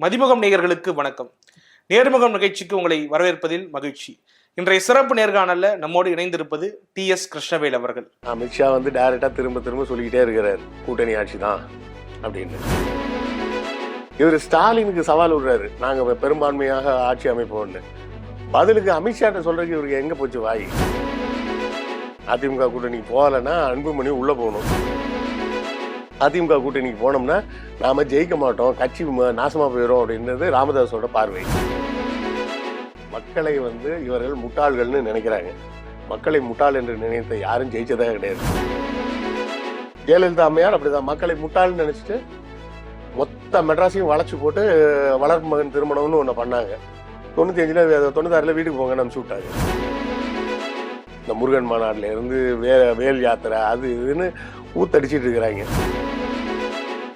மதிமுகம் நேயர்களுக்கு வணக்கம். நேர்முகம் நிகழ்ச்சிக்கு உங்களை வரவேற்பதில் மகிழ்ச்சி. இன்றைய சிறப்பு நேர்காணல்ல நம்மோடு இணைந்திருப்பது டி எஸ் கிருஷ்ணவேல் அவர்கள். அமித்ஷா வந்து டைரக்டா திரும்ப திரும்ப சொல்லிக்கிட்டே இருக்கிறார். கூட்டணி ஆட்சி தான் அப்படின்னு. இவர் ஸ்டாலினுக்கு சவால் விடுறாரு. நாங்க பெரும்பான்மையாக ஆட்சி அமைப்போம்னு. பதிலுக்கு அமித்ஷாட்ட சொல்றதுக்கு இவருக்கு எங்க போச்சு வாய்? அதிமுக கூட்டணிக்கு போகலைன்னா அன்புமணி உள்ள போகணும். அதிமுக கூட்டணிக்கு போனோம்னா நாம ஜெயிக்க மாட்டோம் கட்சி ம- நாசமா போயிடும் அப்படின்றது ராமதாஸோட பார்வை. மக்களை வந்து இவர்கள் முட்டாள்கள்னு நினைக்கிறாங்க. மக்களை முட்டாள் என்று நினைத்த யாரும் ஜெயிச்சதே கிடையாது. ஜெயலலிதா அம்மையார் அப்படிதான். மக்களை முட்டாள்னு நினைச்சிட்டு மொத்த மெட்ராஸையும் வளைச்சு போட்டு வளர்ப்பு மகன் திருமணம்னு ஒன்று பண்ணாங்க. தொண்ணூத்தி அஞ்சுல தொண்ணூத்தாறுல வீட்டுக்கு போங்கன்னு அனுப்பிச்சு விட்டாங்க. இந்த முருகன் மாநாட்டில் இருந்து வே வேல் யாத்திரை அது இதுன்னு ஊத்தடிச்சிட்டு இருக்கிறாங்க.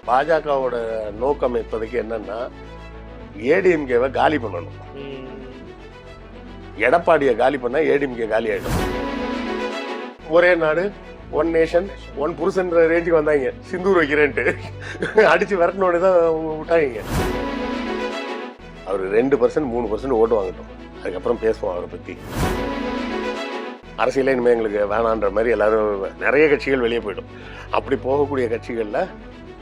பாஜகவோட நோக்கம் இப்போதைக்கு என்னன்னா ஏடிஎம்கேவை காலி பண்ணணும். எடப்பாடியை காலி பண்ணா ஏடிஎம்கே காலி ஆயிடும். ஒரே நாடு ஒன் நேஷன் ஒன் புருஷன்ற ரேஞ்சுக்கு வந்தாங்க. சிந்தூர் வைக்கிறேன்ட்டு. அடிச்சு விரட்டினோட தான் விட்டாங்க. அவர் ரெண்டு பர்சன்ட் மூணு பர்சன்ட் ஓட்டு வாங்கட்டும். அதுக்கப்புறம் பேசுவோம் அவரை பத்தி. அரசியலே இனிமேல் எங்களுக்கு வேணான்ற மாதிரி எல்லாரும் நிறைய கட்சிகள் வெளியே போயிடும். அப்படி போகக்கூடிய கட்சிகளில்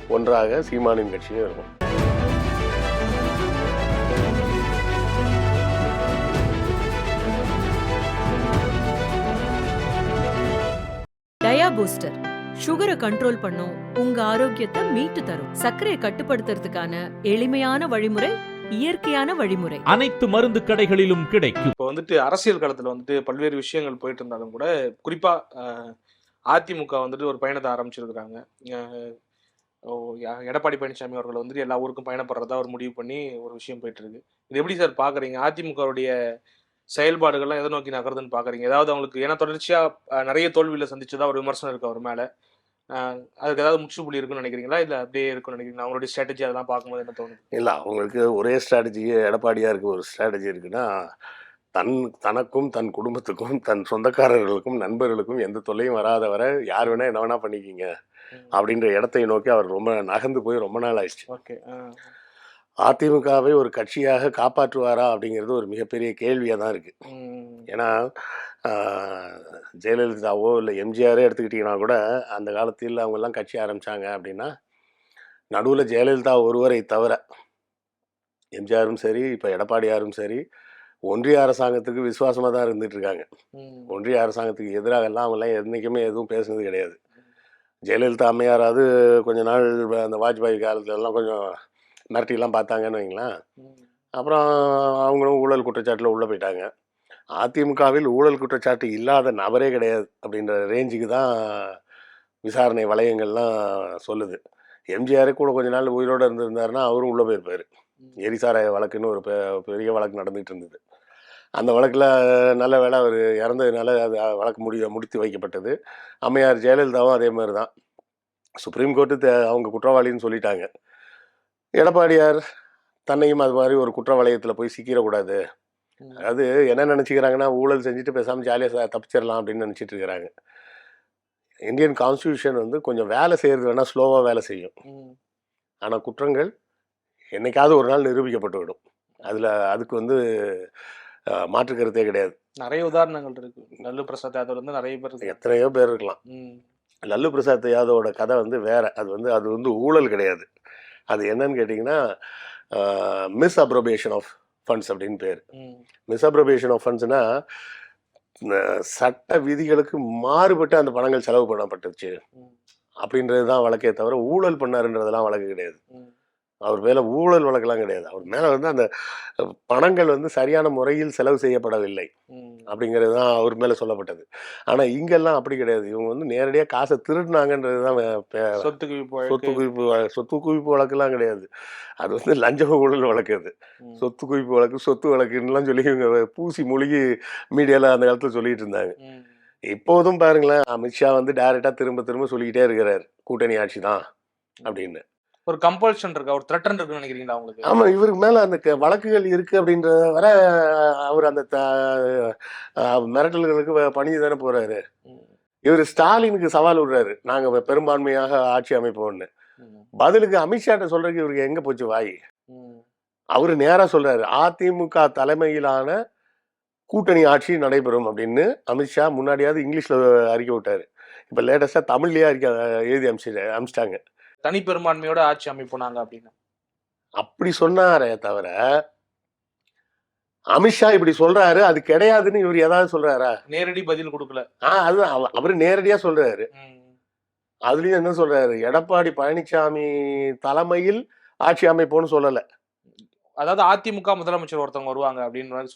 ஒன்றாக சீமானின் கட்சியும் இருக்கும். டயா பூஸ்டர். சுகரை கண்ட்ரோல் பண்ணும் உங்க ஆரோக்கியத்தை மீட்டு தரும். சர்க்கரையை கட்டுப்படுத்துறதுக்கான எளிமையான வழிமுறை இயற்கையான வழிமுறை. அனைத்து மருந்து கடைகளிலும் கிடைக்கும். இப்போ வந்துட்டு அரசியல் களத்துல வந்துட்டு பல்வேறு விஷயங்கள் போயிட்டு இருந்தாலும் கூட குறிப்பா அஹ், அதிமுக வந்துட்டு ஒரு பயணத்தை ஆரம்பிச்சிருக்கிறாங்க. எடப்பாடி பழனிசாமி அவர்கள் வந்து எல்லா ஊருக்கும் பயணப்படுறதா ஒரு முடிவு பண்ணி ஒரு விஷயம் போயிட்டு இருக்கு இது எப்படி சார் பாக்குறீங்க? அதிமுகவுடைய செயல்பாடுகள்லாம் எதை நோக்கி நகருதுன்னு பாக்குறீங்க? ஏதாவது அவங்களுக்கு ஏன்னா தொடர்ச்சியா நிறைய தோல்வியில சந்திச்சதா ஒரு விமர்சனம் இருக்கு அவர் மேல. அதுக்கு ஏதாவது முற்றுப்புள்ளி இருக்குன்னு நினைக்கிறீங்களா? இல்ல அப்படியே இருக்குன்னு நினைக்கிறீங்களா? அவங்களுடைய ஸ்ட்ராட்டஜி அதெல்லாம் பார்க்கும்போது என்ன தோணும் இல்லை அவங்களுக்கு ஒரே ஸ்ட்ராட்டஜி எடப்பாடியா இருக்கு ஒரு ஸ்ட்ராட்டஜி இருக்குன்னா தன் தனக்கும் தன் குடும்பத்துக்கும் தன் சொந்தக்காரர்களுக்கும் நண்பர்களுக்கும் எந்த தொல்லையும் வராத வர யார் வேணா என்ன வேணா பண்ணிக்கிங்க. அப்படின்ற இடத்தை நோக்கி அவர் ரொம்ப நகர்ந்து போய் ரொம்ப நாள் ஆயிடுச்சு. ஓகே. அதிமுகவை ஒரு கட்சியாக காப்பாற்றுவாரா அப்படிங்கிறது ஒரு மிகப்பெரிய கேள்வியாக தான் இருக்கு. ஏன்னா ஜெயலலிதாவோ இல்லை எம்ஜிஆரே எடுத்துக்கிட்டிங்கன்னா கூட அந்த காலத்தில் அவங்கெல்லாம் கட்சி ஆரம்பிச்சாங்க அப்படின்னா நடுவில் ஜெயலலிதா ஒருவரை தவிர எம்ஜிஆரும் சரி இப்போ எடப்பாடியாரும் சரி ஒன்றிய அரசாங்கத்துக்கு விசுவாசமாக தான் இருந்துட்டு இருக்காங்க. ஒன்றிய அரசாங்கத்துக்கு எதிராக எல்லாம் அவங்கெல்லாம் என்றைக்குமே எதுவும் பேசுனது கிடையாது. ஜெயலலிதா அம்மையாராவது கொஞ்ச நாள் அந்த வாஜ்பாய் காலத்துல எல்லாம் கொஞ்சம் மிரட்டிலாம் பார்த்தாங்கன்னு வைங்களேன். அப்புறம் அவங்களும் ஊழல் குற்றச்சாட்டில் உள்ளே போயிட்டாங்க. அதிமுகவில் ஊழல் குற்றச்சாட்டு இல்லாத நபரே கிடையாது அப்படின்ற ரேஞ்சுக்கு தான் விசாரணை வளையங்கள்லாம் சொல்லுது. எம்ஜிஆரே கூட கொஞ்ச நாள் உயிரோடு இருந்திருந்தாருன்னா அவரும் உள்ளே போயிருப்பார். எரிசாராய வழக்குன்னு ஒரு பெ- பெரிய வழக்கு நடந்துகிட்டு இருந்தது. அந்த வழக்கில் நல்ல வேளை அவர் இறந்ததுனால அது வழக்கு முடி முடித்து வைக்கப்பட்டது. அம்மையார் ஜெயலலிதாவும் அதே மாதிரி தான். சுப்ரீம் கோர்ட்டு அவங்க குற்றவாளின்னு சொல்லிட்டாங்க. எடப்பாடியார் தன்னையும் அது மாதிரி ஒரு குற்ற வளையத்தில் போய் சிக்கிடக்கூடாது அதாவது என்ன நினச்சிக்கிறாங்கன்னா ஊழல் செஞ்சுட்டு பேசாமல் ஜாலியாக தப்பிச்சிடலாம் அப்படின்னு நினச்சிட்டு இருக்கிறாங்க இந்தியன் கான்ஸ்டியூஷன் வந்து கொஞ்சம் வேலை செய்கிறது வேணால் ஸ்லோவாக வேலை செய்யும். ஆனால் குற்றங்கள் என்னைக்காவது ஒரு நாள் நிரூபிக்கப்பட்டு விடும். அதில் அதுக்கு வந்து மாற்று கருத்தே கிடையாது. நிறைய உதாரணங்கள் இருக்கு. லல்லு பிரசாத் யாதவ்ல இருந்து நிறைய பேர். எத்தனையோ பேர் இருக்கலாம். லல்லு பிரசாத் யாதவோட கதை வந்து வேற. அது வந்து அது வந்து ஊழல் கிடையாது. அது என்னன்னு கேட்டிங்கன்னா மிஸ் அப்ரோபேஷன் ஆஃப் ஃபண்ட்ஸ் அப்படின்னு பேர். மிஸ் அப்ரோபேஷன் ஆஃப் ஃபண்ட்ஸ்னா சட்ட விதிகளுக்கு மாறுபட்டு அந்த பணங்கள் செலவு பண்ணப்பட்டுச்சு அப்படின்றது தான் வழக்கே தவிர ஊழல் பண்ணாருன்றதெல்லாம் வழக்கு கிடையாது. அவர் மேலே ஊழல் வழக்கெல்லாம் கிடையாது. அவர் மேலே வந்து அந்த பணங்கள் வந்து சரியான முறையில் செலவு செய்யப்படவில்லை. அப்படிங்கிறது தான் அவர் மேலே சொல்லப்பட்டது. ஆனால் இங்கெல்லாம் அப்படி கிடையாது. இவங்க வந்து நேரடியாக காசை திருடினாங்கன்றது தான் சொத்து குவிப்பு சொத்து. குவிப்பு சொத்து குவிப்பு வழக்கெல்லாம் கிடையாது. அது வந்து லஞ்ச ஊழல் வழக்கு அது. சொத்து குவிப்பு வழக்கு சொத்து வழக்குன்னுலாம் சொல்லி இவங்க பூசி மூழ்கி மீடியாவில் அந்த காலத்தில் சொல்லிட்டு இருந்தாங்க. இப்போதும் பாருங்களேன் அமித்ஷா வந்து டைரெக்டாக திரும்ப திரும்ப சொல்லிக்கிட்டே இருக்கிறார். கூட்டணி ஆட்சி தான் அப்படின்னு. ஒரு கம்பல்ஷன் இருக்கா? ஒரு த்ரெட்டன் இருக்குன்னு நினைக்கிறீங்களா உங்களுக்கு? ஆமா இவருக்கு மேல அந்த வழக்குகள் இருக்கு அப்படின்றத வர அவர் அந்த மிரட்டல்களுக்கு பணிஞ்சு தானே போறாரு. இவர் ஸ்டாலினுக்கு சவால் விடுறாரு. நாங்க பெரும்பான்மையாக ஆட்சி அமைப்போம்னு. பதிலுக்கு அமித்ஷாட்ட சொல்றதுக்கு இவருக்கு எங்க போச்சு வாய். அவர் நேரா சொல்றாரு அதிமுக தலைமையிலான கூட்டணி ஆட்சி நடைபெறும் அப்படின்னு அமித்ஷா முன்னாடியாவது இங்கிலீஷ்ல அறிக்கை விட்டாரு. இப்ப லேட்டஸ்டா தமிழ்லயே அறிக்கை எழுதி அமிச்சு அமிச்சிட்டாங்க. தனிப்பெரும்பான்மையோட ஆட்சி அமைப்பு நாங்க அப்படின்னு. அப்படி சொன்னாரே தவிர அமித்ஷா இப்படி சொல்றாரு அது கிடையாதுன்னு இவர் ஏதாவது சொல்றாரா? நேரடி பதில் கொடுக்கல. அது அவ- அவரு நேரடியா சொல்றாரு. அதுலயும் என்ன சொல்றாரு? எடப்பாடி பழனிசாமி தலைமையில் ஆட்சி அமைப்போன்னு சொல்லல. அதாவது அதிமுக முதலமைச்சர் ஒருத்தவங்க வருவாங்க அப்படின்னு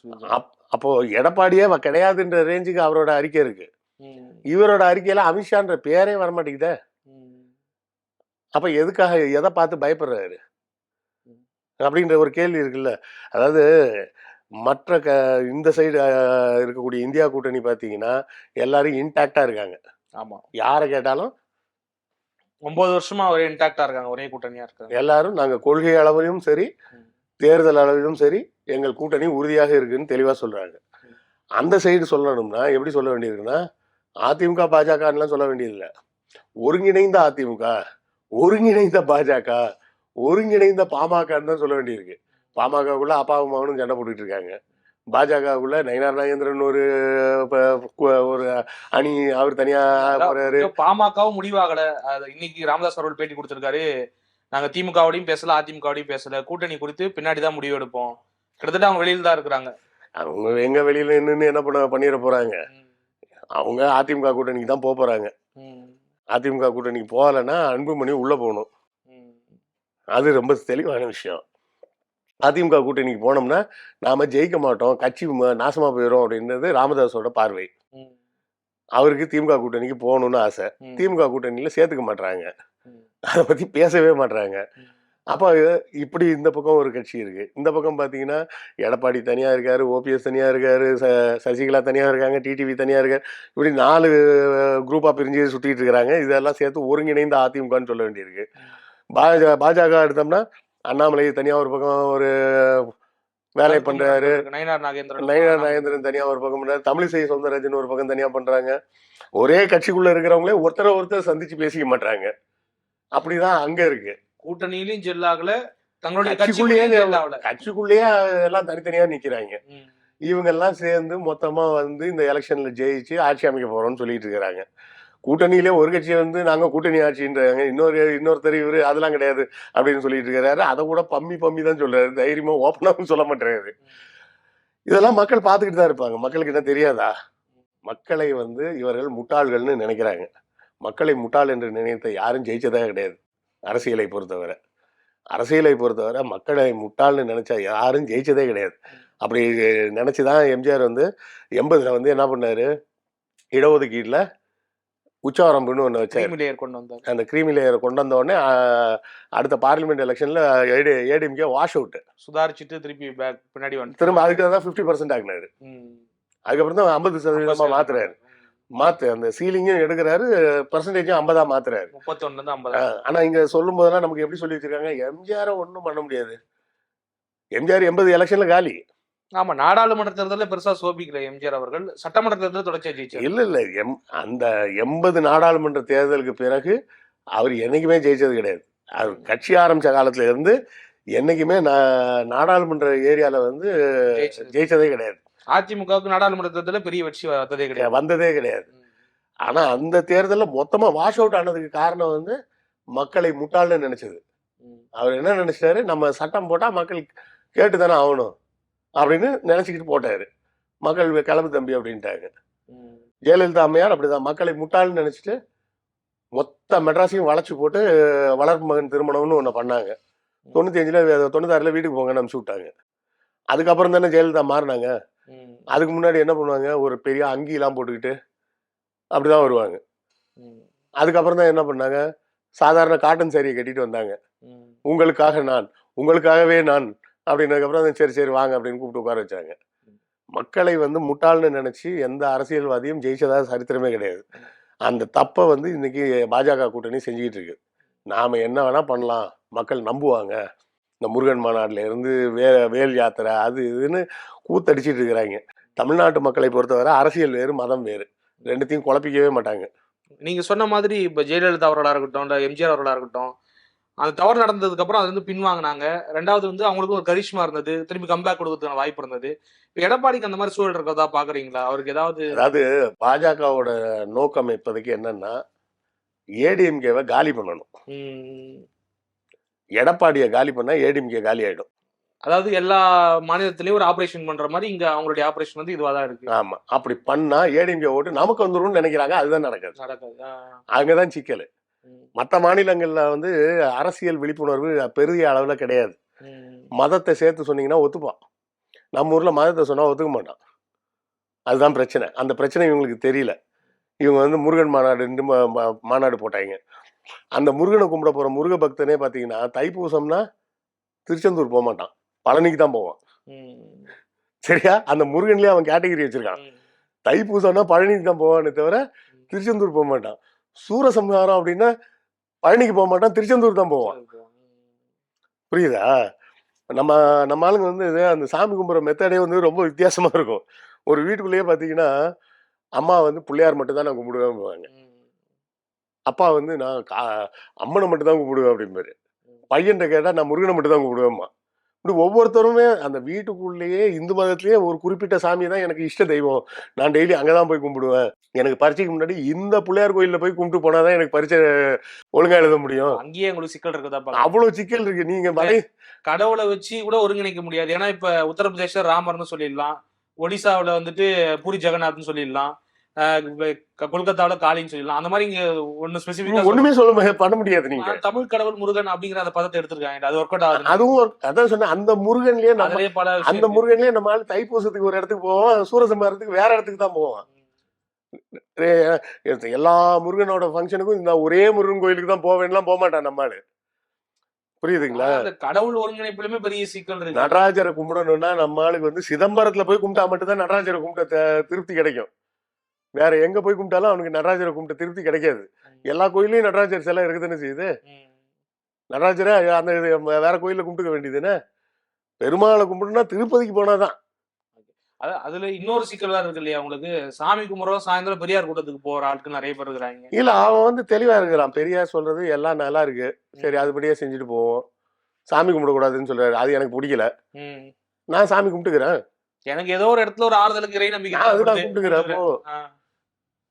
அப்போ எடப்பாடியே கிடையாதுன்ற ரேஞ்சுக்கு அவரோட அறிக்கை இருக்கு. இவரோட அறிக்கையில அமித்ஷான்ற பேரே வரமாட்டேங்குதே. அப்ப எதுக்காக எதை பார்த்து பயப்படுறாரு? அப்படின்ற ஒரு கேள்வி இருக்குல்ல. அதாவது மற்ற க இந்த சைடு இருக்கக்கூடிய இந்தியா கூட்டணி பார்த்தீங்கன்னா எல்லாரும் இன்டாக்டா இருக்காங்க. ஆமா. யாரை கேட்டாலும் ஒன்பது வருஷமா ஒரே இன்டாக்டா இருக்காங்க. ஒரே கூட்டணியா இருக்காங்க. எல்லாரும் நாங்க கொள்கை அளவிலும் சரி. தேர்தல் அளவிலும் சரி எங்கள் கூட்டணி உறுதியாக இருக்குன்னு தெளிவா சொல்றாங்க. அந்த சைடு சொல்லணும்னா எப்படி சொல்ல வேண்டியிருக்குன்னா அதிமுக பாஜகலாம் சொல்ல வேண்டியதில்லை. ஒருங்கிணைந்த அதிமுக. ஒருங்கிணைந்த பாஜக ஒருங்கிணைந்த பாமகன்னு தான் சொல்ல வேண்டியிருக்கு. பாமகக்குள்ள அப்பாவும் மகனும் சண்டை போட்டுட்டு இருக்காங்க. பாஜகவுக்குள்ள நயினார் நாகேந்திரன் ஒரு ஒரு அணி அவர் தனியா போறாரு. பாமகவும் முடிவாகல. அது இன்னைக்கு ராமதாஸ் அவர்கள் பேட்டி கொடுத்திருக்காரு. நாங்க திமுகவோடையும் பேசல அதிமுகவோடையும் பேசல. கூட்டணி குறித்து பின்னாடி தான் முடிவு எடுப்போம். கிட்டத்தட்ட அவங்க வெளியில தான் இருக்கிறாங்க. அவங்க எங்க வெளியில நின்று என்ன பண்ண பண்ணிட போறாங்க. அவங்க அதிமுக கூட்டணிக்கு தான் போக போறாங்க. அதிமுக கூட்டணிக்கு போகலைன்னா அன்புமணி உள்ள போகணும். அது ரொம்ப தெளிவான விஷயம் அதிமுக கூட்டணிக்கு போனோம்னா நாம ஜெயிக்க மாட்டோம் கட்சி நாசமா போயிடும் அப்படின்றது ராமதாஸோட பார்வை. அவருக்கு திமுக கூட்டணிக்கு போகணும்னு ஆசை. திமுக கூட்டணியில சேர்த்துக்க மாட்றாங்க ம். அதை பத்தி பேசவே மாட்றாங்க ம். அப்போ இப்படி இந்த பக்கம் ஒரு கட்சி இருக்கு. இந்த பக்கம் பாத்தீங்கன்னா எடப்பாடி தனியா இருக்காரு ஓபிஎஸ் தனியா இருக்காரு ச சசிகலா தனியா இருக்காங்க டிடிவி தனியா இருக்காரு. இப்படி நாலு குரூப்பா பிரிஞ்சு சுத்திட்டு இருக்கிறாங்க இதெல்லாம் சேர்த்து ஒருங்கிணைந்த அதிமுகன்னு சொல்ல வேண்டியிருக்கு. பாஜக பாஜக எடுத்தோம்னா அண்ணாமலை தனியா ஒரு பக்கம் ஒரு வேலை பண்றாரு. நயினார் நாகேந்திரன் நயனா நாகேந்திரன் தனியா ஒரு பக்கம் பண்றாரு. தமிழிசை சவுந்தரராஜன் ஒரு பக்கம் தனியா பண்றாங்க. ஒரே கட்சிக்குள்ள இருக்கிறவங்களே ஒருத்தரை ஒருத்தர் சந்திச்சு பேசிக்க மாட்டாங்க அப்படிதான் அங்க இருக்கு. கூட்டணியிலும் ஜெல்லாகல தங்களுடைய கட்சிக்குள்ளேயே கட்சிக்குள்ளேயே எல்லாம் தனித்தனியா நிக்கிறாங்க. இவங்க எல்லாம் சேர்ந்து மொத்தமா வந்து இந்த எலெக்ஷன்ல ஜெயிச்சு ஆட்சி அமைக்க போறோம்னு சொல்லிட்டு இருக்கிறாங்க. கூட்டணியிலே ஒரு கட்சி வந்து நாங்க கூட்டணி ஆட்சின்றாங்க இன்னொரு இன்னொருத்தர் இவரு அதெல்லாம் கிடையாது அப்படின்னு சொல்லிட்டு இருக்கிறாரு. அதை கூட பம்மி பம்மி தான் சொல்றாரு. தைரியமா ஓப்பனாகவும் சொல்ல மாட்டேறாரு. இதெல்லாம் மக்கள் பார்த்துக்கிட்டு தான் இருப்பாங்க. மக்களுக்கு என்ன தெரியாதா? மக்களை வந்து இவர்கள் முட்டாள்கள்னு நினைக்கிறாங்க. மக்களை முட்டாள் என்று நினைத்த யாரும் ஜெயிச்சதே கிடையாது. அரசியலை பொறுத்தவரை. அரசியலை பொறுத்தவரை மக்களை முட்டாள்னு நினைச்சா யாரும் ஜெயிச்சதே கிடையாது. அப்படி நினைச்சுதான் எம்ஜிஆர் வந்து எண்பதுல வந்து என்ன பண்ணாரு? இடஒதுக்கீட்டுல உச்சவரம்புன்னு ஒன்று வச்சாரு. கொண்டு வந்தார். அந்த கிரீமி லேயரை கொண்டு வந்த உடனே ஆஹ், அடுத்த பார்லிமெண்ட் எலெக்ஷன்ல ஏடி ஏடிஎம்கே வாஷ் அவுட் சுதாரிச்சுட்டு திருப்பி பேக் பின்னாடி வந்து திரும்ப அதுக்கு தான் ஃபிஃப்டி பர்சன்ட் ஆகினாரு அதுக்கப்புறம் தான் ஐம்பது சதவீதமா. மாத்துறாரு. மாத்து அந்த சீலிங்கும் எடுக்கிறாரு பர்சன்டேஜும் ஐம்பதா மாத்துறாரு. முப்பத்தொன்னுல இருந்து ஐம்பது. ஆனா இங்க சொல்லும் போதெல்லாம் நமக்கு எப்படி சொல்லி வச்சிருக்காங்க? எம்ஜிஆரை ஒன்றும் பண்ண முடியாது. எம்ஜிஆர் எண்பது எலெக்ஷன்ல காலி. ஆமா நாடாளுமன்ற தேர்தல்ல பெருசா சோபிக்கல எம்ஜிஆர் அவர்கள். சட்டமன்ற தேர்தல் தொடர்ச்சியா ஜெயிச்சார். இல்ல இல்ல எம் அந்த எண்பது நாடாளுமன்ற தேர்தலுக்கு பிறகு அவர் என்னைக்குமே ஜெயிச்சது கிடையாது. அவர் கட்சி ஆரம்பிச்ச காலத்துல இருந்து என்னைக்குமே நா- நாடாளுமன்ற ஏரியால வந்து. ஜெயிச்சதே கிடையாது. அதிமுகவுக்கு நாடாளுமன்ற தேர்தல்ல பெரிய வெற்றி வந்ததே கிடையாது. வந்ததே கிடையாது. ஆனா அந்த தேர்தல்ல மொத்தமா வாஷ் அவுட் ஆனதுக்கு காரணம் வந்து மக்களை முட்டாள்னு நினைச்சது. அவர் என்ன நினைச்சிட்டாரு நம்ம சட்டம் போட்டா மக்கள் கேட்டு தானே ஆகணும் அப்படின்னு நினைச்சுக்கிட்டு போட்டாரு. மக்கள் கிளம்பு தம்பி அப்படின்ட்டாங்க. ஜெயலலிதா அம்மையார் அப்படிதான். மக்களை முட்டாள்னு நினைச்சிட்டு மொத்த மெட்ராஸையும் வளைச்சு போட்டு வளர்ப்பு மகன் திருமணம்னு ஒன்று பண்ணாங்க. தொண்ணூத்தி அஞ்சுல தொண்ணூத்தாறுல வீட்டுக்கு போங்கன்னு அனுப்பிச்சு விட்டாங்க அதுக்கப்புறம் தானே ஜெயலலிதா மாறினாங்க. அதுக்கு முன்னாடி என்ன பண்ணுவாங்க? ஒரு பெரிய அங்கிலாம் போட்டுக்கிட்டு அப்படிதான் வருவாங்க. அதுக்கப்புறம் தான் என்ன பண்ணாங்க? சாதாரண காட்டன் சாரியை கட்டிட்டு வந்தாங்க. உங்களுக்காக நான் உங்களுக்காகவே நான் அப்படின்னதுக்கப்புறம் சரி சரி வாங்க அப்படின்னு கூப்பிட்டு உட்கார வச்சாங்க. மக்களை வந்து முட்டாள்னு நினைச்சு எந்த அரசியல்வாதியும் ஜெயிச்சதா சரித்திரமே கிடையாது. அந்த தப்பை வந்து இன்னைக்கு பாஜக கூட்டணி செஞ்சுக்கிட்டு இருக்கு. நாம என்ன வேணா பண்ணலாம். மக்கள் நம்புவாங்க. இந்த முருகன் மாநாட்டில் இருந்து வே வேல் யாத்திரை அது இதுன்னு கூத்தடிச்சிட்டு இருக்கிறாங்க. தமிழ்நாட்டு மக்களை பொறுத்தவரை அரசியல் வேறு மதம் வேறு. ரெண்டுத்தையும் குழப்பிக்கவே மாட்டாங்க. நீங்க சொன்ன மாதிரி இப்ப ஜெயலலிதா அவர்களா இருக்கட்டும் இல்ல எம்ஜிஆர் அவர்களா இருக்கட்டும் அந்த தவறு நடந்ததுக்கு அப்புறம் அது வந்து பின்வாங்கினாங்க. ரெண்டாவது வந்து அவங்களுக்கும் ஒரு கரிஷ்மா இருந்தது திரும்பி கம்பேக் கொடுக்கறதுக்கான வாய்ப்பு இருந்தது. இப்ப எடப்பாடிக்கு அந்த மாதிரி சூழல் இருக்கிறதா பாக்குறீங்களா? அவருக்கு ஏதாவது அதாவது பாஜகவோட நோக்கம் இப்போதைக்கு என்னன்னா ஏடிஎம்கேவை காலி பண்ணணும். எடப்பாடியை காலி பண்ணா ஏடிஎம்கே காலி ஆயிடும். அதாவது எல்லா மாநிலத்திலயும் ஒரு ஆபரேஷன் பண்ற மாதிரி இங்க அவங்களுடைய ஆபரேஷன் வந்து இதுவா தான் இருக்கு. ஆமா. அப்படி பண்ணா ஏடிஎம்கே ஓட்டு நமக்கு வந்துரும்னு நினைக்கிறாங்க. அதுதான் நடக்குது. நடக்காது. அங்கதான் சிக்கல். மற்ற மாநிலங்கள்ல வந்து அரசியல் விழிப்புணர்வு பெரிய அளவுல கிடையாது. மதத்தை சேர்த்து சொன்னீங்கன்னா ஒத்துப்பான். நம்ம ஊர்ல மதத்தை சொன்னா ஒத்துக்க மாட்டான். அதுதான் பிரச்சனை. அந்த பிரச்சனை இவங்களுக்கு தெரியல. இவங்க வந்து முருகன் மாநாடு மாநாடு போட்டாங்க. அந்த முருகனை கும்பிட போற முருக பக்தனே பாத்தீங்கன்னா தைப்பூசம்னா திருச்செந்தூர் போக மாட்டான். பழனிக்கு தான் போவான். சரியா? அந்த முருகன்லயே அவன் கேட்டகரி வச்சிருக்கான். தைப்பூசம்னா பழனிக்கு தான் போவானே தவிர திருச்செந்தூர் போக மாட்டான். சூரசம்ஹாரம் அப்படின்னா பழனிக்கு போக மாட்டான் திருச்செந்தூர் தான் போவான். புரியுதா? நம்ம நம்ம ஆளுங்க வந்து அந்த சாமி கும்பிட்ற மெத்தடே வந்து ரொம்ப வித்தியாசமா இருக்கும். ஒரு வீட்டுக்குள்ளேயே பார்த்தீங்கன்னா அம்மா வந்து பிள்ளையார் மட்டும் தான் நான் கும்பிடுவேன் ம், அப்பா வந்து நான் கா அம்மனை மட்டும் தான் கும்பிடுவேன் அப்படிம்பாரு. பையன்கிட்ட கேட்டால் நான் முருகனை மட்டும் தான் கும்பிடுவேம்மா. இப்படி ஒவ்வொருத்தருமே அந்த வீட்டுக்குள்ளேயே இந்து மதத்திலேயே ஒரு குறிப்பிட்ட சாமி தான் எனக்கு இஷ்ட தெய்வம். நான் டெய்லி அங்கே தான் போய் கும்பிடுவேன். எனக்கு பரீட்சைக்கு முன்னாடி இந்த பிள்ளையார் கோயிலில் போய் கும்பிட்டு போனால் தான் எனக்கு பரீட்சை ஒழுங்கா எழுத முடியும். அங்கேயே உங்களுக்கு சிக்கல் இருக்குதா அவ்வளோ சிக்கல் இருக்கு. நீங்க வரை கடவுளை வச்சு கூட ஒருங்கிணைக்க முடியாது. ஏன்னா இப்ப உத்தரப்பிரதேச ராமர்னு சொல்லிடலாம். ஒடிசாவுல வந்துட்டு பூரி ஜெகநாத்னு சொல்லிடலாம். ஆஹ் க- கொல்கத்தாவுல காளின்னு சொல்லிடலாம். அந்த மாதிரி இங்க ஒண்ணு ஸ்பெசிபிக்கா ஒண்ணுமே சொல்ல பண்ண முடியாது நீங்க. தமிழ் கடவுள் முருகன் அப்படிங்கிற அந்த பதத்தை எடுத்திருக்காங்க. அது ஒர்க் அவுட் ஆகுது. அதுவும் ஒரு- அதான் சொன்னேன் அந்த முருகன்லயே அதுலயே பல அந்த. முருகன்லயே நம்ம ஆளு தைப்பூசத்துக்கு ஒரு இடத்துக்கு போவோம் சூரசம்ஹாரத்துக்கு வேற இடத்துக்கு தான் போவோம். எல்லா முருகனோட ஃபங்க்ஷனுக்கும் இந்த ஒரே முருகன் கோயிலுக்கு தான் போவேன்லாம் போக மாட்டான் நம்ம ஆளு. புரியுதுங்களா? கடவுள் ஒருங்கிணைப்புலயுமே பெரிய சிக்கல் இருக்கு. நடராஜரை கும்பிடணும்னா நம்ம ஆளுக்கு வந்து சிதம்பரத்துல போய் கும்பிட்டா மட்டும்தான் நடராஜரை கும்பிட்ட திருப்தி கிடைக்கும். வேற எங்க போய் கும்பிட்டாலும் அவனுக்கு நடராஜரை கும்பிட்ட திருப்தி கிடைக்காது. எல்லா கோயிலையும் நடராஜர் சிலை இருக்குதுன்னு செய்யுது. நடராஜரை அந்த வேற கோயில்ல கும்பிட்டுக்க வேண்டியதுன்னு பெருமாளை கும்பிட்டுனா திருப்பதிக்கு போனாதான் அது- அதுல இன்னொரு சிக்கல் வேற இருக்கு இல்லையா உங்களுக்கு? சாமி கும்பிடுறோம் சாயந்தரம் பெரியார் கூட்டத்துக்கு போற ஆட்கள் நிறைய பேர் இருக்கிறாங்க. இல்ல அவன் வந்து தெளிவா இருக்கிறான். பெரியார் சொல்றது எல்லாம் நல்லா இருக்கு. சரி அதுபடியே செஞ்சுட்டு போவோம். சாமி கும்பிடக்கூடாதுன்னு சொல்றாரு. அது எனக்கு பிடிக்கல. நான் சாமி கும்பிட்டுக்கிறேன். எனக்கு ஏதோ ஒரு இடத்துல ஒரு ஆறுதலுக்கு இறை நம்பிக்கை. கும்பிட்டுக்கிறேன்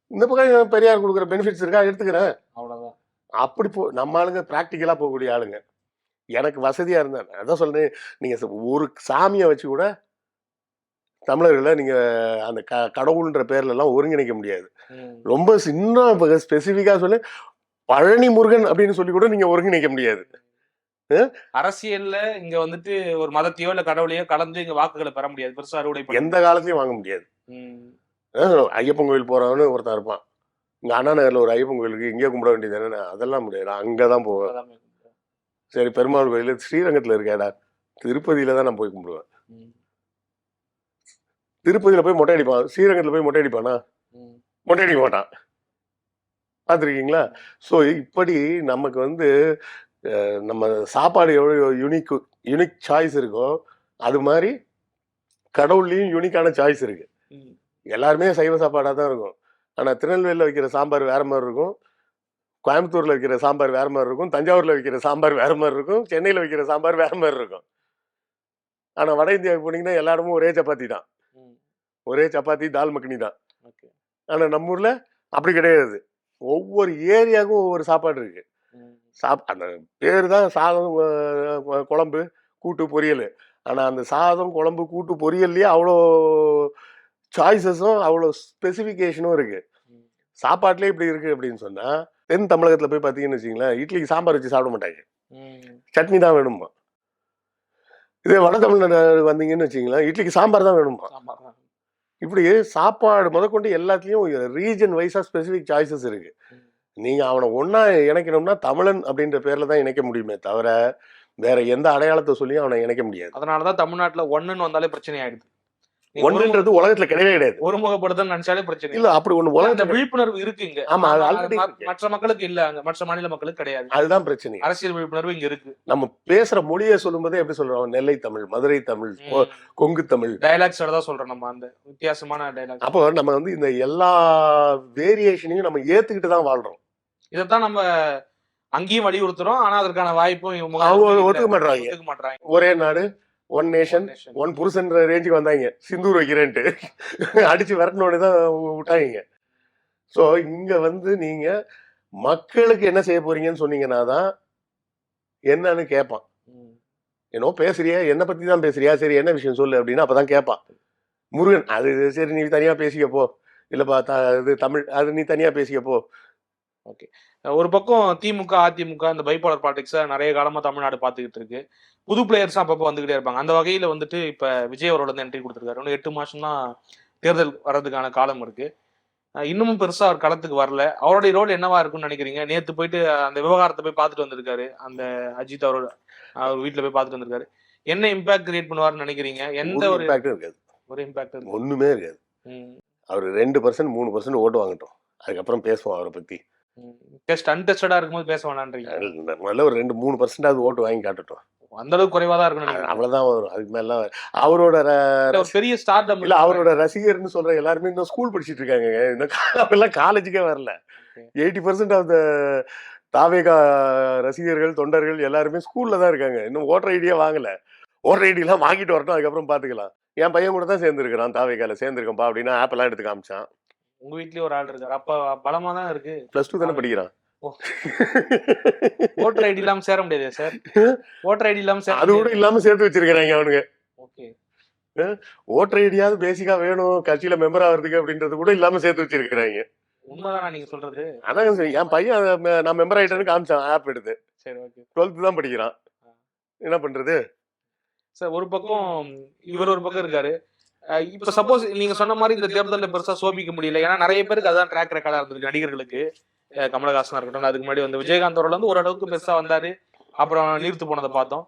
இந்த பக்கம் பெரியார் கொடுக்குற பெனிஃபிட்ஸ் இருக்கா? எடுத்துக்கிறேன். அவ்வளவுதான். அப்படி போ நம்ம ஆளுங்க ப்ராக்டிக்கலா போகக்கூடிய ஆளுங்க. எனக்கு வசதியா இருந்தேன் அதான் சொல்றேன். நீங்க ச- ஒரு சாமியை வச்சு கூட தமிழர்களை நீங்க அந்த க கடவுள்ன்ற பேர்ல எல்லாம் ஒருங்கிணைக்க முடியாது. ரொம்ப சின்ன ஸ்பெசிஃபிக்கா சொல்லி பழனி முருகன் அப்படின்னு சொல்லி கூட நீங்க ஒருங்கிணைக்க முடியாது. அரசியல்ல இங்க வந்துட்டு ஒரு மதத்தையோ இல்ல கடவுளையோ கலந்து இங்க வாக்குகளை பெற முடியாது. பெருசா அறுவடை எந்த காலத்துலயும் வாங்க முடியாது. ஐயப்பன் கோயில் போறவனு ஒருத்தன் இருப்பான். இங்க அண்ணா நகர்ல ஒரு ஐயப்பன் கோயிலுக்கு இங்கே கும்பிட வேண்டியது என்ன அதெல்லாம் முடியாது நான் அங்கதான் போவேன் சரி பெருமாள் கோயில் ஸ்ரீரங்கத்துல இருக்கேடா. திருப்பதியில தான் நான் போய் கும்பிடுவேன். திருப்பதியில போய் மொட்டை அடிப்பான். ஸ்ரீரங்கத்துல போய் மொட்டை அடிப்பானா. மொட்டை அடிக்க மாட்டான். பார்த்துருக்கீங்களா? ஸோ இப்படி நமக்கு வந்து நம்ம சாப்பாடு எவ்வளோ யூனிக் யூனிக் சாய்ஸ் இருக்கோ அது மாதிரி கடவுள்லேயும் யூனிக்கான சாய்ஸ் இருக்கு. ம். எல்லாருமே சைவ சாப்பாடாக தான் இருக்கும். ஆனால் திருநெல்வேலியில் வைக்கிற சாம்பார் வேற மாதிரி இருக்கும். கோயம்புத்தூரில் வைக்கிற சாம்பார் வேற மாதிரி இருக்கும். தஞ்சாவூரில் வைக்கிற சாம்பார் வேற மாதிரி இருக்கும். சென்னையில் வைக்கிற சாம்பார் வேற மாதிரி இருக்கும். ஆனால் வட இந்தியாவுக்கு போனீங்கன்னா எல்லா இடமும் ஒரே சப்பாத்தி தான். ஒரே சப்பாத்தி தால் மக்கனி தான். ஆனால் நம்ம ஊரில் அப்படி கிடையாது. ஒவ்வொரு ஏரியாவுக்கும் ஒவ்வொரு சாப்பாடு இருக்கு. சாப் அந்த பேர் தான் சாதம் குழம்பு கூட்டு பொரியல். ஆனால் அந்த சாதம் குழம்பு கூட்டு பொரியல்லையே அவ்வளோ சாய்ஸஸும் அவ்வளோ ஸ்பெசிஃபிகேஷனும் இருக்கு ம். சாப்பாட்டுலேயே இப்படி இருக்கு அப்படின்னு சொன்னா தென் தமிழகத்தில் போய் பார்த்தீங்கன்னு வச்சிங்களேன் இட்லிக்கு சாம்பார் வச்சு சாப்பிட மாட்டாங்க. சட்னி தான் வேணுமா இதே வட தமிழ்நாடு வந்தீங்கன்னு வச்சிங்களேன் இட்லிக்கு சாம்பார் தான் வேணுமா. இப்படி சாப்பாடு முதற்கொண்டு எல்லாத்துலேயும் ரீஜன் வைஸாக ஸ்பெசிஃபிக் சாய்ஸஸ் இருக்கு ம். நீங்க அவனை ஒண்ணா இணைக்கணும்னா தமிழன் அப்படின்ற பேர்ல தான் இணைக்க முடியுமே தவிர வேற எந்த அடையாளத்தை சொல்லியும் அவனை இணைக்க முடியாது அதனாலதான் தமிழ்நாட்டுல ஒண்ணுன்னு வந்தாலே பிரச்சனை நீங்க ஒன்றுன்றது உலகத்துல கிடையவே கிடையாது. ஒரு- ஒருமுகப்படுத்தல் நினைச்சாலே பிரச்சனை இல்ல அப்படி ஒண்ணு உலகத்துல விழிப்புணர்வு இருக்கு இங்க. ஆமா, அது இருக்கு. மற்ற மக்களுக்கு இல்ல அங்க மற்ற மாநில மக்களுக்கு கிடையாது. அதுதான் பிரச்சனை. அரசியல் விழிப்புணர்வு இங்க இருக்கு. நம்ம பேசுற மொழியை சொல்லும்போதே எப்படி சொல்றோம்? நெல்லை தமிழ் மதுரை தமிழ் கொங்கு தமிழ். டைலாக்ஸோட தான் சொல்றோம் நம்ம அந்த வித்தியாசமான டைலாக் அப்போ நம்ம வந்து இந்த எல்லா வேரியேஷனையும் நம்ம ஏத்துக்கிட்டு தான் வாழ்றோம். இதைத்தான் நம்ம அங்கேயும் வலியுறுத்துறோம். ஆனா அதற்கான வாய்ப்பும். ஒத்துக்க மாட்றாங்க. ஒரே நாடு ஒன் நேஷன் ஒன் புருஷன்ற ரேஞ்சுக்கு வந்தாங்க. சிந்தூர் வைக்கிறேன்ட்டு. அடிச்சு விரட்டினோடனே தான் விட்டாங்க. ஸோ இங்க வந்து நீங்க மக்களுக்கு என்ன செய்ய போறீங்கன்னு சொன்னீங்கன்னா தான் என்னன்னு கேட்பான். என்னோ பேசுறியா? என்ன பத்தி தான் பேசுறியா? சரி என்ன விஷயம் சொல்லு அப்படின்னு அப்பதான் கேட்பான் முருகன் அது சரி நீ தனியா பேசிக்க போ. இல்லப்பா த இது தமிழ் அது நீ தனியா பேசிக்க போ. ஒரு பக்கம் திமுக அதிமுக இந்த பைபாலர் பாலிடிக்ஸை நிறைய காலமா தமிழ்நாடு பார்த்துக்கிட்டு இருக்கு. புது பிளேயர்ஸ் அப்பப்போ வந்துகிட்டே இருப்பாங்க. அந்த வகையில வந்துட்டு இப்ப விஜய் அவரோட வந்து என்ட்ரி கொடுத்துருக்காரு. இன்னும் எட்டு மாசம் தான் தேர்தல் வர்றதுக்கான காலம் இருக்கு. இன்னமும் பெருசா அவர் களத்துக்கு வரல. அவருடைய ரோல் என்னவா இருக்கும்னு நினைக்கிறீங்க? நேத்து போயிட்டு அந்த விவகாரத்தை போய் பார்த்துட்டு வந்திருக்காரு. அந்த அஜித் அவரோட அவர் வீட்டுல போய் பார்த்துட்டு வந்திருக்காரு. என்ன இம்பாக்ட் கிரியேட் பண்ணுவாருன்னு நினைக்கிறீங்க? எந்த ஒரு இம்பாக்டும் இருக்காது. ஒரு இம்பாக்ட் ஒண்ணுமே இருக்காது. அவர் ரெண்டு பர்சன்ட் மூணு பர்சன்ட் ஓட்டு வாங்கட்டும். அதுக்கப்புறம் பேசுவோம் அவரை பத்தி. டெஸ்ட் அன்டெஸ்டடா இருக்கும்போது பேச வேணான்றீங்க. முதல்ல ஒரு ரெண்டு மூணு பர்சன்டாவது ஓட்டு வாங்கி காட்டட்டும். அந்த அளவுக்கு குறைவா தான் நினைக்கிறேன். அவ்வளவுதான் வரும். அதுக்கு மேல அவரோட பெரிய ஸ்டார்ட் இல்ல அவரோட ரசிகர்னு சொல்ற எல்லாருமே இன்னும் ஸ்கூல் படிச்சிட்டு இருக்காங்க. இன்னும் அவெல்லாம் காலேஜுக்கே வரல. Eighty percent of the TVK ரசிகர்கள் தொண்டர்கள் எல்லாருமே ஸ்கூல்ல தான் இருக்காங்க. இன்னும் ஓட்டர் ஐடியா வாங்கல. ஓட்டர் ஐடி எல்லாம் வாங்கிட்டு வரட்டும் அதுக்கப்புறம் பாத்துக்கலாம். என் பையன் கூட தான் சேர்ந்துருக்கிறான் தாவேகால. சேர்ந்துருக்கேன்பா அப்படின்னா ஆப் எல்லாம் எடுத்து காமிச்சான். உங்க வீட்லயும் ஒரு ஆள் இருக்காரு. அப்ப பலமா தான் இருக்கு. பிளஸ் டூ தானே படிக்கிறான். ஓட்டர் ஐடி இல்லாம சேர முடியாது சார் ஓட்டர் ஐடி இல்லாம சேர அது கூட இல்லாம சேர்த்து வச்சிருக்கிறாங்க அவனுங்க. ஓகே. ஓட்டர் ஐடியாவது பேசிக்கா வேணும் கட்சியில மெம்பர் ஆகிறதுக்கு அப்படின்றது கூட இல்லாம சேர்த்து வச்சிருக்கிறாங்க. உண்மைதானா நீங்க சொல்றது? அதான் சரி, என் பையன் நான் மெம்பர் ஆயிட்டேன்னு காமிச்சான் ஆப் எடுத்து. சரி ஓகே டுவெல்த் தான் படிக்கிறான். என்ன பண்றது? சார் ஒரு பக்கம் இவர் ஒரு பக்கம் இருக்காரு. இப்ப சப்போஸ் நீங்க சொன்ன மாதிரி இந்த தேர்தலில் பெருசா சோபிக்க முடியல. ஏன்னா நிறைய பேருக்கு அதான் ட்ராக் ரெக்கார்டா இருந்திருக்கு நடிகர்களுக்கு. கமலஹாசனா இருக்கட்டும் அதுக்கு முன்னாடி வந்து விஜயகாந்த் அவர்கள் வந்து ஓரளவுக்கு பெருசா வந்தாரு. அப்புறம் நீர்த்து போனதை பார்த்தோம்.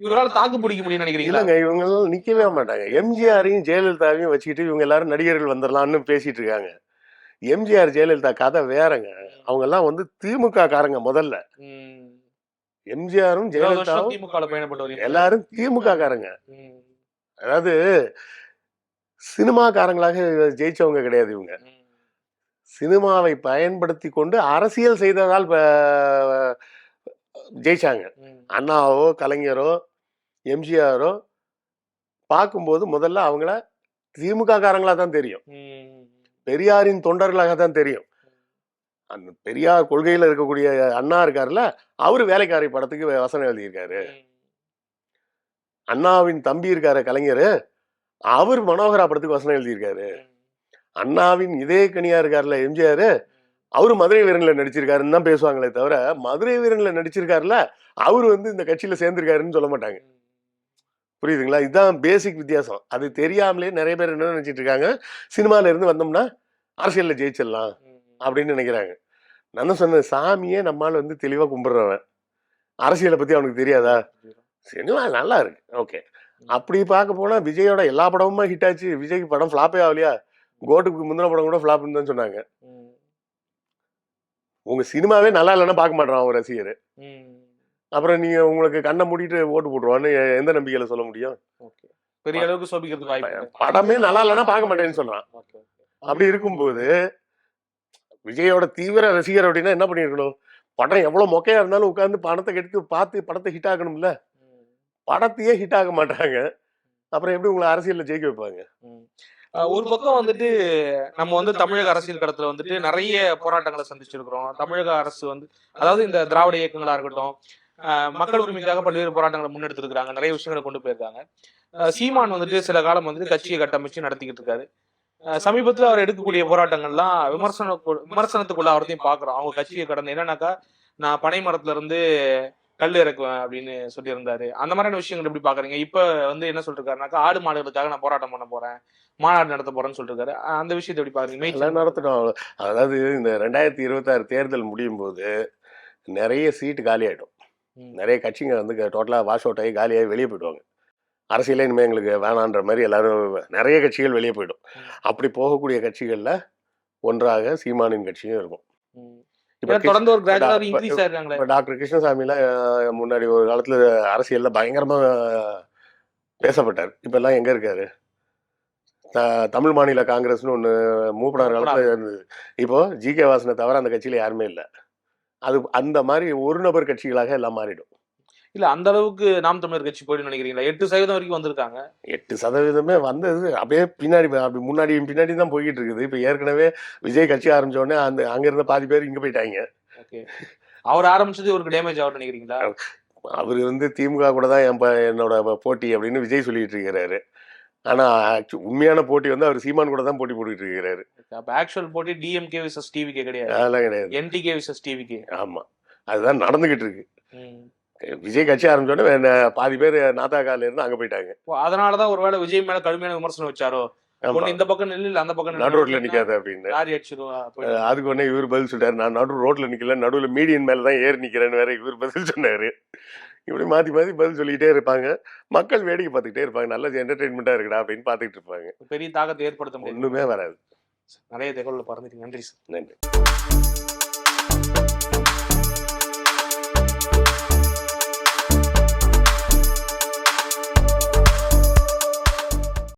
இவரால் தாக்கு பிடிக்க முடியும்னு நினைக்கிறீங்களா? இல்லங்க இவங்க நிக்கவே மாட்டாங்க. எம்ஜிஆரையும் ஜெயலலிதாவையும் வச்சுக்கிட்டு இவங்க எல்லாரும் நடிகர்கள் வந்துடலாம்னு பேசிட்டு இருக்காங்க. எம்ஜிஆர் ஜெயலலிதா கதை வேறங்க. அவங்க எல்லாம் வந்து திமுக காரங்க முதல்ல. எம்ஜிஆரும் ஜெயலலிதாவும் திமுக எல்லாரும் திமுக காரங்க. அதாவது சினிமாக்காரங்களாக ஜெயிச்சவங்க கிடையாது இவங்க. சினிமாவை பயன்படுத்தி கொண்டு அரசியல் செய்ததால் ஜெயிச்சாங்க. அண்ணாவோ கலைஞரோ எம்ஜிஆரோ பார்க்கும்போது முதல்ல அவங்கள திமுக காரங்களா தான் தெரியும். பெரியாரின் தொண்டர்களாக தான் தெரியும். அந்த பெரியார் கொள்கையில இருக்கக்கூடிய அண்ணா இருக்காருல்ல அவரு வேலைக்காரி படத்துக்கு வசனம் எழுதியிருக்காரு. அண்ணாவின் தம்பி இருக்காரு கலைஞர் அவர் மனோகரா படத்துக்கு வசனம் எழுதியிருக்காரு. அண்ணாவின் இதே கனியா இருக்காருல்ல எம்ஜிஆர். அவரு மதுரை வீரன்ல நடிச்சிருக்காருன்னு தான் பேசுவாங்களே தவிர மதுரை வீரன்ல நடிச்சிருக்காருல்ல அவரு வந்து இந்த கட்சியில சேர்ந்திருக்காருன்னு சொல்ல மாட்டாங்க. புரியுதுங்களா? இதுதான் பேசிக் வித்தியாசம். அது தெரியாமலே நிறைய பேர் என்ன நினைச்சிட்டு இருக்காங்க? சினிமால இருந்து வந்தோம்னா அரசியல்ல ஜெயிச்சிடலாம். அப்படின்னு நினைக்கிறாங்க. நான் தான் சொன்னேன் சாமியே நம்மால் வந்து தெளிவா கும்பிடுறவன். அரசியலை பத்தி அவனுக்கு தெரியாதா? சினிமா நல்லா இருக்கு. ஓகே. அப்படி பார்க்க போனா விஜயோட எல்லா படமுமே ஹிட் ஆச்சு. விஜய்க்கு படம் ஃபிளாப்பே ஆகலையா? கோட்டுக்கு முந்தின படம் கூட ஃபிளாப்னு தான் சொன்னாங்க. உங்க சினிமாவே நல்லா இல்லைன்னா பார்க்க மாட்டான் அவன் ரசிகர். அப்புறம் நீங்க உங்களுக்கு கண்ணை மூடிட்டு ஓட்டு போட்டுருவான்னு எந்த நம்பிக்கையில சொல்ல முடியும்? பெரிய அளவுக்கு சோபிக்கிறதுக்கு வாய்ப்பு. படமே நல்லா இல்லைன்னா பார்க்க மாட்டேன்னு சொல்றான். அப்படி இருக்கும்போது விஜயோட தீவிர ரசிகர் அப்படின்னா என்ன பண்ணிருக்கணும்? படம் எவ்வளவு மொக்கையா இருந்தாலும் உட்கார்ந்து பணத்தை கெடுத்து பார்த்து படத்தை ஹிட் ஆகணும்ல. படத்தையே ஹிட் ஆக மாட்டாங்க அப்புறம் எப்படி உங்களை அரசியல்ல ஜெயிக்க வைப்பாங்க? ஒரு பக்கம் வந்துட்டு நம்ம வந்து தமிழக அரசியல் கடத்துல வந்துட்டு நிறைய போராட்டங்களை சந்திச்சிருக்கிறோம். தமிழக அரசு வந்து அதாவது இந்த திராவிட இயக்கங்களா இருக்கட்டும் மக்கள் உரிமைக்காக பல்வேறு போராட்டங்களை முன்னெடுத்திருக்கிறாங்க. நிறைய விஷயங்களை கொண்டு போயிருக்காங்க. சீமான் வந்துட்டு சில காலம் வந்துட்டு கட்சியை கட்டமைச்சு நடத்திக்கிட்டு இருக்காரு. சமீபத்தில் சமீபத்துல அவர் எடுக்கக்கூடிய போராட்டங்கள்லாம் விமர்சன விமர்சனத்துக்குள்ள அவரத்தையும் பாக்குறோம் அவங்க கட்சியை கடந்து என்னன்னாக்கா நான் பனை மரத்துல இருந்து கல் இறக்குவேன் அப்படின்னு சொல்லியிருந்தாரு. அந்த மாதிரியான விஷயங்கள் எப்படி பாக்குறீங்க? இப்ப வந்து என்ன சொல்லிருக்காருனாக்கா ஆடு மாடுகளுக்காக நான் போராட்டம் பண்ண போறேன். மாநாடு நடத்த போறேன்னு சொல்லிருக்காரு. அந்த விஷயத்தை எப்படி பாக்குறீங்க? எல்லாம் நடத்தணும். அதாவது இந்த ரெண்டாயிரத்தி இருபத்தாறு தேர்தல் முடியும் போது நிறைய சீட்டு காலி ஆயிடும். நிறைய கட்சிங்க வந்து டோட்டலாக வாஷ் அவுட் ஆகி காலியாகி வெளியே போயிடுவாங்க. அரசியலே இனிமேல் எங்களுக்கு வேணான்ற மாதிரி எல்லாரும் நிறைய கட்சிகள் வெளியே போயிடும். அப்படி போகக்கூடிய கட்சிகளில் ஒன்றாக சீமானின் கட்சியும் இருக்கும். தொடர்ந்து ஒரு கிராஜுவலா இப்ப- இன்க்ரீஸ் ஆயிருக்காங்களே. இப்போ டாக்டர் கிருஷ்ணசாமிலாம் முன்னாடி ஒரு காலத்தில் அரசியலில் பயங்கரமாக பேசப்பட்டார். இப்பெல்லாம் எங்கே இருக்காரு? த- தமிழ் மாநில காங்கிரஸ்னு ஒன்று மூப்பனார். காலத்தில் இருந்தது. இப்போ ஜி கே வாசனை தவிர அந்த கட்சியில் யாருமே இல்லை. அது அந்த மாதிரி ஒரு நபர் கட்சிகளாக எல்லாம் மாறிடும். இல்ல அந்த அளவுக்கு நாம் தமிழர் கட்சி போயிடும் நினைக்கிறீங்களா? எட்டு சதவீதம் வரைக்கும் வந்திருக்காங்க. எட்டு சதவீதமே வந்தது. அப்படியே பின்னாடி அப்படி முன்னாடி பின்னாடி தான் போய்கிட்டு இருக்குது. இப்போ ஏற்கனவே விஜய் கட்சி ஆரம்பிச்ச உடனே அந்த அங்க இருந்த பாதி பேர் இங்க போயிட்டாங்க. அவர் ஆரம்பிச்சது இவருக்கு டேமேஜ் ஆகும் நினைக்கிறீங்களா? அவர் வந்து திமுக கூட தான் என் என்னோட போட்டி அப்படின்னு விஜய் சொல்லிட்டு இருக்கிறாரு. ஆனா உண்மையான போட்டி வந்து அவர் சீமான் கூட தான் போட்டி போட்டுட்டு இருக்கிறாரு. அப்ப ஆக்சுவல் போட்டி டிஎம்கே விசஸ் டிவிகே கிடையாது. அதெல்லாம் கிடையாது. என்டிகே விசஸ் டிவிகே ஆமா. அதுதான் நடந்துகிட்டு இருக்கு. விஜய் கட்சி ஆரம்பிச்ச உடனே வே- பாதி பேர் நாத்தாக்கால இருந்து அங்க போயிட்டாங்க. அதனாலதான் ஒருவேளை விஜய் மேல கடுமையான விமர்சனம் வச்சாரோ? இந்த பக்கம் நில்லு அந்த பக்கம். நடு ரோட்ல நிக்காத அப்படின்னு. அதுக்கு உடனே இவர் பதில் சொல்லிட்டாரு நான் நடு ரோட்ல நிக்கல நடுவுல மீடியன் மேல தான் ஏறி நிக்கிறேன்னு வேற இவர் பதில் சொன்னாரு. இப்படி மாத்தி மாத்தி பதில் சொல்லிக்கிட்டே இருப்பாங்க. மக்கள் வேடிக்கை பார்த்துக்கிட்டே இருப்பாங்க. நல்ல என்டர்டைன்மெண்டா இருக்குடா அப்படின்னு பார்த்துக்கிட்டு இருப்பாங்க. பெரிய தாக்கத்தை ஏற்படுத்த ஒண்ணுமே வராது. நிறைய தகவல் பறந்துட்டீங்க நன்றி சார். நன்றி.